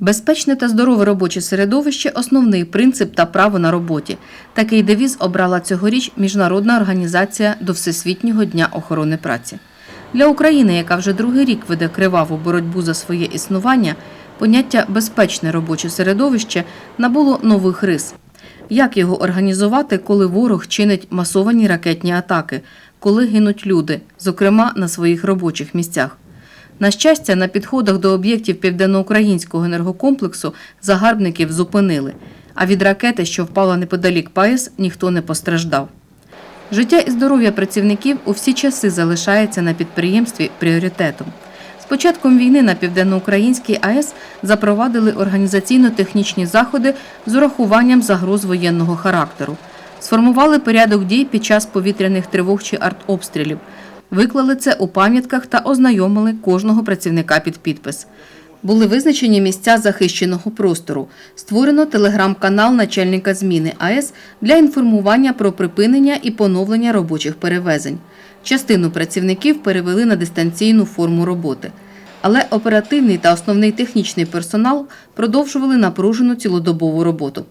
Безпечне та здорове робоче середовище основний принцип та право на роботі. Такий девіз обрала цьогоріч Міжнародна організація до Всесвітнього дня охорони праці. Для України, яка вже другий рік веде криваву боротьбу за своє існування, поняття безпечне робоче середовище набуло нових рис. Як його організувати, коли ворог чинить масовані ракетні атаки, коли гинуть люди, зокрема на своїх робочих місцях? На щастя, на підходах до об'єктів південноукраїнського енергокомплексу загарбників зупинили, а від ракети, що впала неподалік ПАЕС, ніхто не постраждав. Життя і здоров'я працівників у всі часи залишається на підприємстві пріоритетом. З початком війни на південноукраїнській АЕС запровадили організаційно-технічні заходи з урахуванням загроз воєнного характеру, сформували порядок дій під час повітряних тривог чи артобстрілів, виклали це у пам'ятках та ознайомили кожного працівника під підпис. Були визначені місця захищеного простору. Створено телеграм-канал начальника зміни АЕС для інформування про припинення і поновлення робочих перевезень. Частину працівників перевели на дистанційну форму роботи. Але оперативний та основний технічний персонал продовжували напружену цілодобову роботу.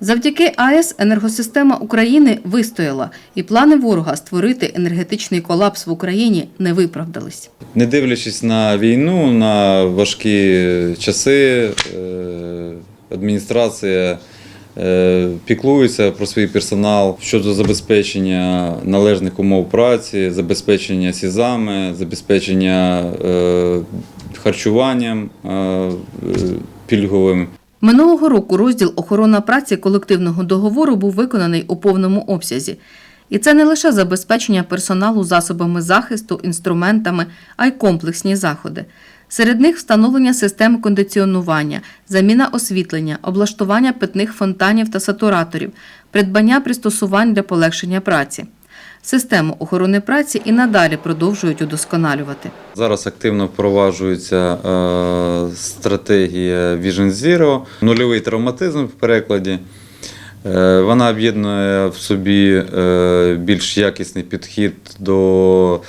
Завдяки АЕС енергосистема України вистояла, і плани ворога створити енергетичний колапс в Україні не виправдались. Не дивлячись на війну, на важкі часи, е, адміністрація е, піклується про свій персонал щодо забезпечення належних умов праці, забезпечення сізами, забезпечення е, харчуванням пільговим. Минулого року розділ охорона праці колективного договору був виконаний у повному обсязі. І це не лише забезпечення персоналу засобами захисту, інструментами, а й комплексні заходи. Серед них встановлення систем кондиціонування, заміна освітлення, облаштування питних фонтанів та сатураторів, придбання пристосувань для полегшення праці. Систему охорони праці і надалі продовжують удосконалювати. Зараз активно впроваджується е, стратегія Vision Zero, нульовий травматизм в перекладі. Е, Вона об'єднує в собі е, більш якісний підхід до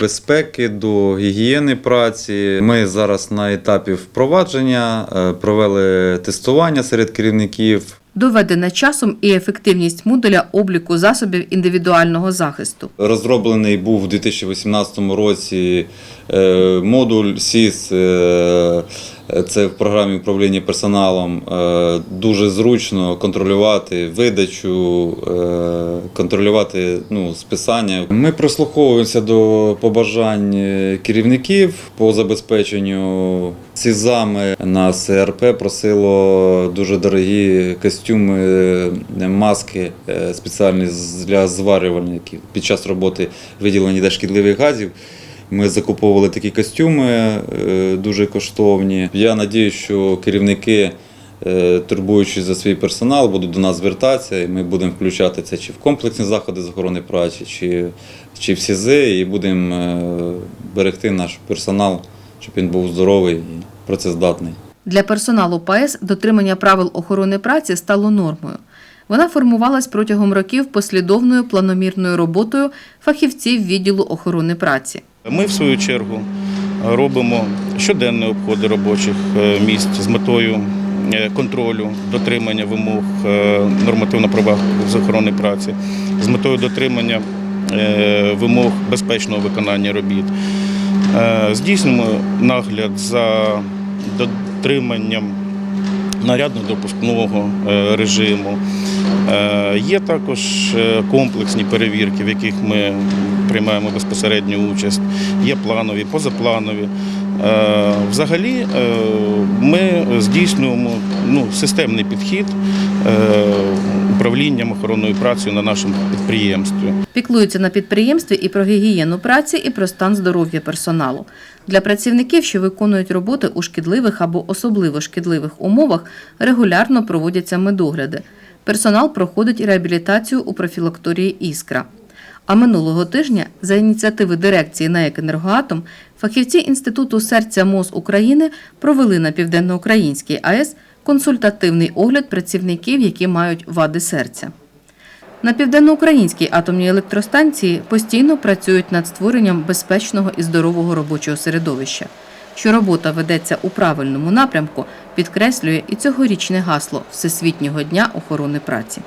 безпеки, до гігієни праці. Ми зараз на етапі впровадження е, провели тестування серед керівників. Доведена часом і ефективність модуля обліку засобів індивідуального захисту. Розроблений був у 2018 році е, модуль СІС. е, Це в програмі управління персоналом. Е, Дуже зручно контролювати видачу, е, контролювати ну, списання. Ми прислуховуємося до побажань е, керівників по забезпеченню. СІЗами на СРП просило дуже дорогі костюми, е, маски е, спеціальні для зварювальників. Під час роботи виділення де шкідливих газів. Ми закуповували такі костюми дуже коштовні. Я сподіваюся, що керівники, турбуючись за свій персонал, будуть до нас звертатися, і ми будемо включати це чи в комплексні заходи з охорони праці, чи, чи в СІЗи, і будемо е, берегти наш персонал, щоб він був здоровий і працездатний. Для персоналу ПАЕС дотримання правил охорони праці стало нормою. Вона формувалась протягом років послідовною планомірною роботою фахівців відділу охорони праці. Ми, в свою чергу, робимо щоденні обходи робочих е, місць з метою е, контролю, дотримання вимог е, нормативно-правових з охорони праці, з метою дотримання е, вимог безпечного виконання робіт. Е, Здійснюємо нагляд за дотриманням нарядно-допускного е, режиму. Е, Є також е, комплексні перевірки, в яких ми приймаємо безпосередню участь. Є планові, позапланові. Е, Взагалі ми здійснюємо ну, системний підхід управлінням охоронною працею на нашому підприємстві. Піклуються на підприємстві і про гігієну праці, і про стан здоров'я персоналу. Для працівників, що виконують роботи у шкідливих або особливо шкідливих умовах, регулярно проводяться медогляди. Персонал проходить реабілітацію у профілакторії Іскра. А минулого тижня, за ініціативи дирекції НАЕК «Енергоатом», фахівці Інституту серця МОЗ України провели на Південноукраїнській АЕС консультативний огляд працівників, які мають вади серця. На південноукраїнській атомній електростанції постійно працюють над створенням безпечного і здорового робочого середовища. Що робота ведеться у правильному напрямку, підкреслює і цьогорічне гасло Всесвітнього дня охорони праці.